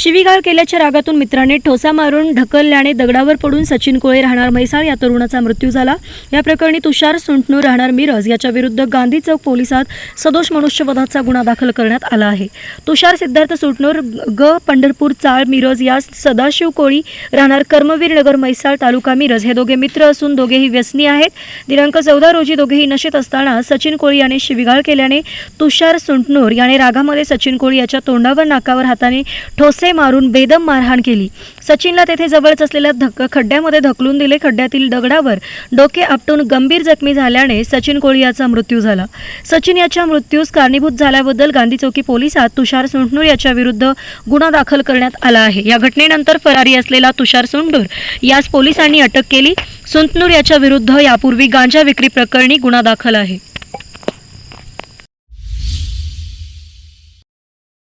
शिवीगाळ केल्याच्या रागातून मित्राने ठोसा मारून ढकलल्याने दगडावर पडून सचिन कोळे राहणार म्हैसाळ या तरुणाचा मृत्यू झाला. या प्रकरणी तुषार सुंटणू राहणार मिरज याच्या विरुद्ध गांधी चौक पोलिसात सदोष मनुष्यवधाचा गुन्हा दाखल करण्यात आला आहे. तुषार सिद्धार्थ सुटनूर ग पंढरपूर चाळ मिरज या सदाशिव कोळी राहणार कर्मवीर नगर म्हैसाळ तालुका मिरज. हे दोघे मित्र असून दोघेही व्यसनी आहेत. दिनांक चौदा रोजी दोघेही नशेत असताना सचिन कोळी याने शिवीगाळ केल्याने तुषार सुंटणूर याने रागामध्ये सचिन कोळी याच्या तोंडावर नाकावर हाताने ठोसे मारून बेदम मारहाण केली. सचिनला तेथे जवळच असलेल्या धक खड्ड्यामध्ये ढकलून दिले. खड्ड्यातील दगडावर डोके आपटून गंभीर जखमी झाल्याने सचिन कोळी याचा मृत्यू झाला. सचिन याच्या मृत्यूस कारणीभूत झाल्याबद्दल गांधी चौकी पोलिसात तुषार सुंटनूर याच्या विरुद्ध गुन्हा दाखल करण्यात आला आहे. या घटनेनंतर फरारी असलेला तुषार सुंटनूर यास पोलिसांनी अटक केली. सुंतनूर याच्या विरुद्ध यापूर्वी गांजा विक्री प्रकरणी गुन्हा दाखल आहे.